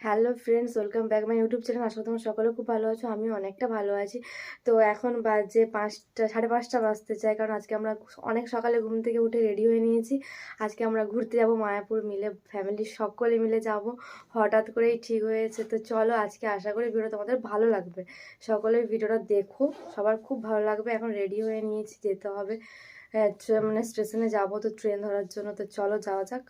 Hello friends welcome back my YouTube channel আসলে তোমার সকলে খুব ভালো আছো আমি অনেকটা ভালো আছি। তো এখন বাজে পাঁচটা, সাড়ে পাঁচটা বাজতে চাই কারণ আজকে আমরা অনেক সকালে ঘুম থেকে উঠে রেডি হয়ে নিয়েছি। আজকে আমরা ঘুরতে যাব মায়াপুর মিলে ফ্যামিলির সকলে মিলে যাব। হঠাৎ করেই ঠিক হয়েছে। তো চলো আজকে আশা করি ভিডিও তোমাদের ভালো লাগবে। সকলে ভিডিওটা দেখো, সবার খুব ভালো লাগবে। এখন রেডি হয়ে নিয়েছি, যেতে হবে। মানে স্টেশনে যাব তো ট্রেন ধরার জন্য। তো চলো যাওয়া যাক।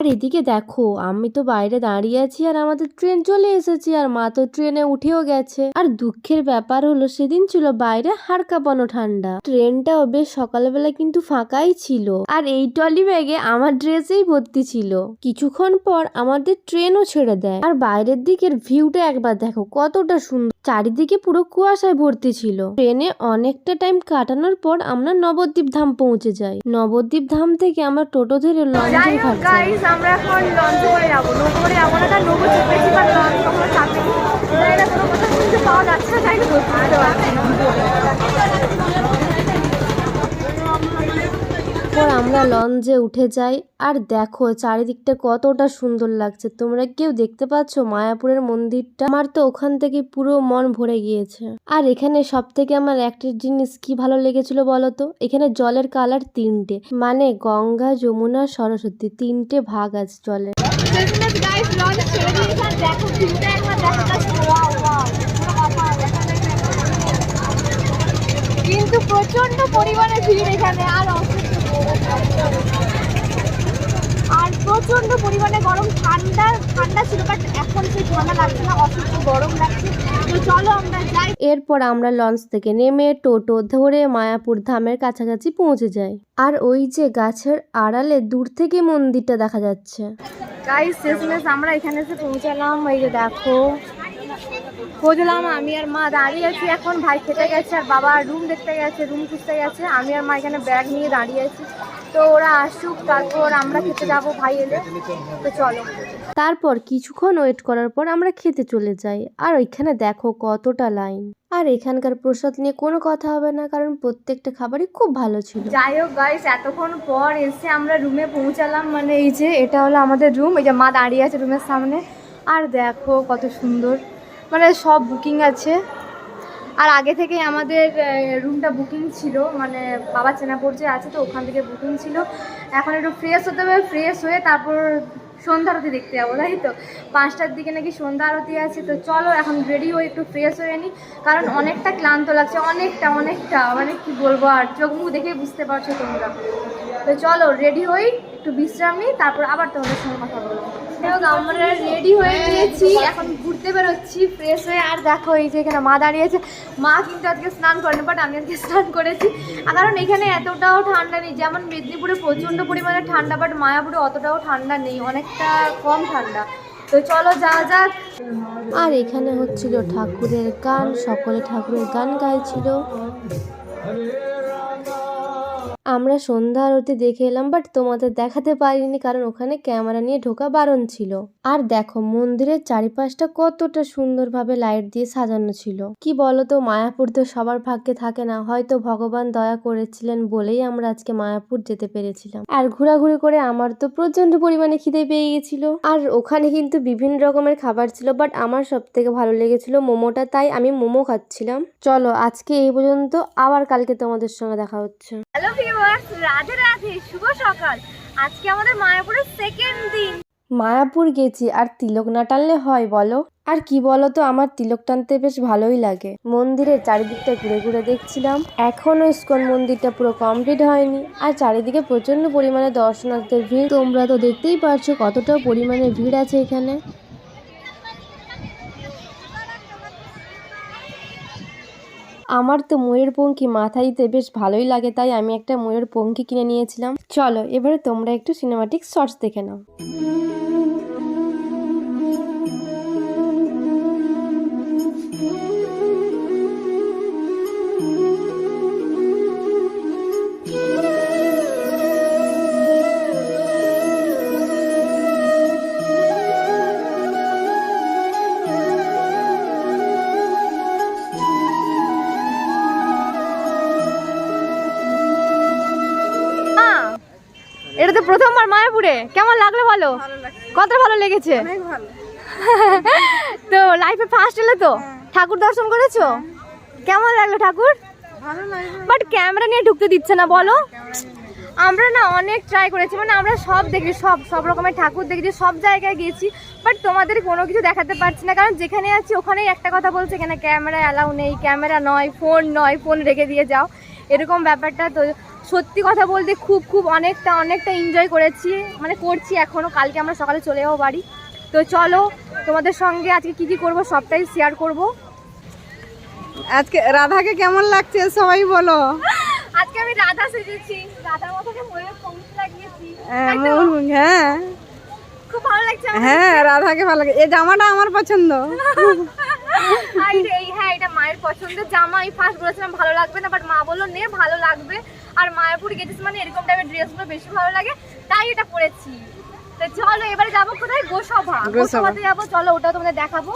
আর এদিকে দেখো আমি তো বাইরে দাঁড়িয়ে আছি আর আমাদের ট্রেন চলে এসেছে আর মা তো ট্রেনে উঠেও গেছে। আর দুঃখের ব্যাপার হলো সেদিন ছিল বাইরে হাড় কাঁপানো ঠান্ডা। ট্রেনটাও বেশ সকালবেলা কিন্তু ফাঁকাই ছিল। আর এই টলি ব্যাগে আমার ড্রেসেই ভর্তি ছিল। কিছুক্ষণ পর আমাদের ট্রেনও ছেড়ে দেয়। আর বাইরের দিকের ভিউটা একবার দেখো কতটা সুন্দর। চারিদিকে পুরো কুয়াশায় ভর্তি ছিল। ট্রেনে অনেকটা টাইম কাটানোর পর আমরা নবদ্বীপ ধাম পৌঁছে যাই। নবদ্বীপ ধাম থেকে আমরা টোটো ধরে ঘাট গাইস আমরা এখন লঞ্চ করে যাব। নৌকো করে যাব না, কারণ নৌকো চেপেছি বা লঞ্চ কখনো চাপে না কোনো কথা শুনতে পাওয়া যাচ্ছে না, তাই বুঝতে না। পর আমরা লঞ্চে উঠে যাই। আর দেখো, চারিদিকটা কতটা সুন্দর লাগছে। তোমরা কেউ দেখতে পাচ্ছ মায়াপুরের মন্দিরটা? আমার তো ওখান থেকে পুরো মন ভরে গিয়েছে। আর এখানে সব থেকে আমার একটা জিনিস কি ভালো লেগেছিল বলো তো? এখানে জলের কালার তিনটে। মানে গঙ্গা, যমুনা, সরস্বতী। তিনটে ভাগ আছে জলের। কিন্তু প্রচণ্ড পরিমাণে ভিড় এখানে। আর অসহ্য আর প্রচণ্ড পরিমাণে গরম ঠান্ডা ঠান্ডা ছিল বাট এখন সেই ঠান্ডা লাগছে না অসহ্য গরম লাগছে। তো চলো আমরা যাই। এরপর আমরা লঞ্চ থেকে নেমে টোটো ধরে মায়াপুর ধামের কাছাকাছি পৌঁছে যাই। আর ওই যে গাছের আড়ালে দূর থেকে মন্দিরটা দেখা যাচ্ছে। গাইস শেষমেশ আমরা এখানে এসে পৌঁছালাম। এই যে দেখো পৌঁছলাম আমি আর মা দাঁড়িয়ে আছি এখন। ভাই খেতে গেছে আর বাবা রুম দেখতে গেছে রুম খুঁজতে গেছে। আমি আর মা এখানে ব্যাগ নিয়ে দাঁড়িয়ে আছি। তো ওরা আসুক তারপর আমরা খেতে যাব ভাই এলে। তো চলো। তারপর কিছুক্ষণ ওয়েট করার পর আমরা খেতে চলে যাই। আর ওইখানে দেখো কতটা লাইন আর এখানকার প্রসাদ নিয়ে কোনো কথা হবে না কারণ প্রত্যেকটা খাবারই খুব ভালো ছিল। যাই হোক গাইস এতক্ষণ পর এসে আমরা রুমে পৌঁছালাম। মানে এই যে এটা হলো আমাদের রুম এই যে মা দাঁড়িয়ে আছে রুমের সামনে। আর দেখো কত সুন্দর। মানে সব বুকিং আছে। আর আগে থেকে আমাদের রুমটা বুকিং ছিল। মানে বাবা চেনা পরিচয় আছে তো, ওখান থেকে বুকিং ছিল। এখন একটু ফ্রেশ হতে হবে ফ্রেশ হয়ে তারপর সন্ধ্যা আরতি দেখতে যাব, তাই তো? পাঁচটার দিকে নাকি সন্ধ্যা আরতি আছে, তো চলো এখন রেডি হয়ে একটু ফ্রেশ হয়ে নিই কারণ অনেকটা ক্লান্ত লাগছে, অনেকটা অনেকটা মানে কি বলব আর? চোখ মুখ দেখে বুঝতে পারছ তোমরা। তো চলো রেডি হই, একটু বিশ্রাম নিই, তারপর আবার তোমাদের সঙ্গে কথা বলব। আমরা রেডি হয়ে এখন ঘুরতে বেরোচ্ছি ফ্রেশ হয়ে, আর যে এখানে মা দাঁড়িয়েছে। মা কিন্তু আজকে স্নান করেনি বাট আমি আজকে স্নান করেছি। এখানে এতটাও ঠান্ডা নেই, যেমন মেদিনীপুরে প্রচণ্ড পরিমাণে ঠান্ডা বাট মায়াপুরে অতটাও ঠান্ডা নেই, অনেকটা কম ঠান্ডা। তো চলো, যাওয়া যাক। আর এখানে হচ্ছিল ঠাকুরের গান, সকলে ঠাকুরের গান গাইছিল। আমরা সন্ধ্যা আরতি দেখে এলাম বাট তোমাদের দেখাতে পারিনি কারণ ওখানে ক্যামেরা নিয়ে ঢোকা বারণ ছিল। আর দেখো, মন্দিরের চারিপাশটা কতটা সুন্দরভাবে লাইট দিয়ে সাজানো ছিল। কি বলতো, মায়াপুর তো সবার ভাগ্যে থাকে না, হয়তো ভগবান দয়া করেছিলেন বলেই আমরা আজকে মায়াপুর যেতে পেরেছিলাম। আর ঘোরাঘুরি করে আমার তো প্রচণ্ড পরিমাণে খিদে পেয়ে গেছিল। আর ওখানে কিন্তু বিভিন্ন রকমের খাবার ছিল বাট আমার সব থেকে ভালো লেগেছিল মোমোটা, তাই আমি মোমো খাচ্ছিলাম। চলো, আজকে এই পর্যন্ত, আবার কালকে তোমাদের সঙ্গে দেখা হচ্ছে। হ্যালো মায়াপুর গেছি, আর তিলক না টানলে হয় বলো? আর কি বলো তো আমার তিলক টানতে বেশ ভালোই লাগে। মন্দিরের চারিদিকটা ঘুরে ঘুরে দেখছিলাম। এখনও ইস্কন মন্দিরটা পুরো কমপ্লিট হয়নি। আর চারিদিকে প্রচণ্ড পরিমাণে দর্শনার্থীদের ভিড়। তোমরা তো দেখতেই পারছ কতটা পরিমাণে ভিড় আছে এখানে। আমার তো ময়ূর পঙ্খি মাথা দিতে বেশ ভালোই লাগে, তাই আমি একটা ময়ূর পঙ্খি কিনে নিয়েছিলাম। চলো, এবারে তোমরা একটু সিনেমাটিক শর্টস দেখে নাও। প্রথমবার মায়াপুরে। কেমন লাগল বলো? কত ভালো লেগেছে? তো লাইফে ফার্স্ট এলে তো? ঠাকুর দর্শন করেছ? কেমন লাগল ঠাকুর? বাট ক্যামেরা নিয়ে ঢুকতে দিচ্ছে না বলো। আমরা না অনেক ট্রাই করেছি মানে আমরা সব দেখি সব সব রকমের ঠাকুর দেখেছি সব জায়গায় গিয়েছি বাট তোমাদের কোনো কিছু দেখাতে পারছি না কারণ যেখানে আছি ওখানেই একটা কথা বলছে এখানে ক্যামেরা অ্যালাউ নেই ক্যামেরা নয় ফোন নয় ফোন রেখে দিয়ে যাও এরকম ব্যাপারটা তো সত্যি কথা বলতে খুব খুব অনেকটা অনেকটা এনজয় করেছি। মানে করছি এখনও কালকে আমরা সকালে চলে যাব বাড়ি। তো চলো তোমাদের সঙ্গে আজকে কি কি করব সবটাই শেয়ার করব। আজকে রাধাকে কেমন লাগছে সবাই বলো। আজকে আমি রাধা সেজেছি। রাধার ময়ূর পঙ্খ লাগিয়েছি। হ্যাঁ, হ্যাঁ। খুব ভালো লাগছে হ্যাঁ রাধাকে ভালো লাগে। এই জামাটা আমার পছন্দ। হ্যাঁ এটা মায়ের পছন্দের জামা। আমি ফার্স্ট বলেছিলাম ভালো লাগবে না বাট মা বলল নে ভালো লাগবে। আর মায়াপুর গেছিস মানে এরকম টাইপের ড্রেসগুলো বেশি ভালো লাগে তাই এটা পরেছি। তো চলো এবারে যাব কোথায়? গোসভা গোসভা। গোসভাতে যাব চলো ওটা তোমাদের দেখাবো।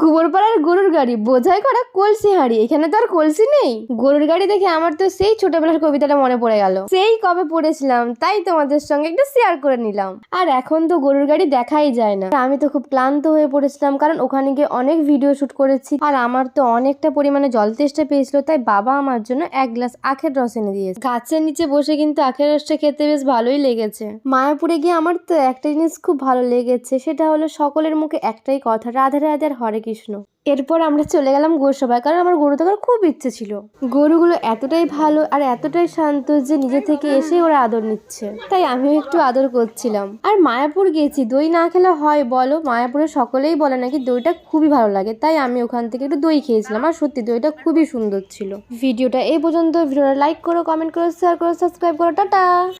কুবরপাড়ার গরুর গাড়ি। বোঝাই করা কলসি হাঁড়ি। এখানে তো আর কলসি নেই। গরুর গাড়ি দেখে আমার তো সেই ছোটবেলার কবিতাটা মনে পড়ে গেল। সেই কবে পড়েছিলাম, তাই তোমাদের সঙ্গে একটু শেয়ার করে নিলাম। আর এখন তো গরুর গাড়ি দেখাই যায় না। আমি তো খুব ক্লান্ত হয়ে পড়েছিলাম, কারণ ওখানে গিয়ে অনেক ভিডিও শুট করেছি। আর আমার তো অনেকটা পরিমাণে জল তেষ্টা পেয়েছিল, তাই বাবা আমার জন্য এক গ্লাস আখের রস এনে দিয়েছে। গাছের নিচে বসে কিন্তু আখের রসটা খেতে বেশ ভালোই লেগেছে। মায়াপুরে গিয়ে আমার তো একটা জিনিস খুব ভালো লেগেছে, সেটা হলো সকলের মুখে একটাই কথা, রাধা রাধে আর হরে কৃষ্ণ এরপর আমরা চলে গেলাম গোসভায় কারণ আমার গরু দেখার খুব ইচ্ছে ছিল। গরুগুলো এতটাই ভালো আর এতটাই শান্ত যে নিজে থেকে এসে ওরা আদর নিচ্ছে। তাই আমিও একটু আদর করছিলাম। আর মায়াপুর গেছি, দই না খেলে হয় বলো? মায়াপুরে সকলেই বলে নাকি দইটা খুবই ভালো লাগে, তাই আমি ওখান থেকে একটু দই খেয়েছিলাম। আর সত্যি দইটা খুবই সুন্দর ছিল। ভিডিওটা এই পর্যন্ত, ভিডিওটা লাইক করো কমেন্ট করো শেয়ার করো সাবস্ক্রাইব করো, টাটা!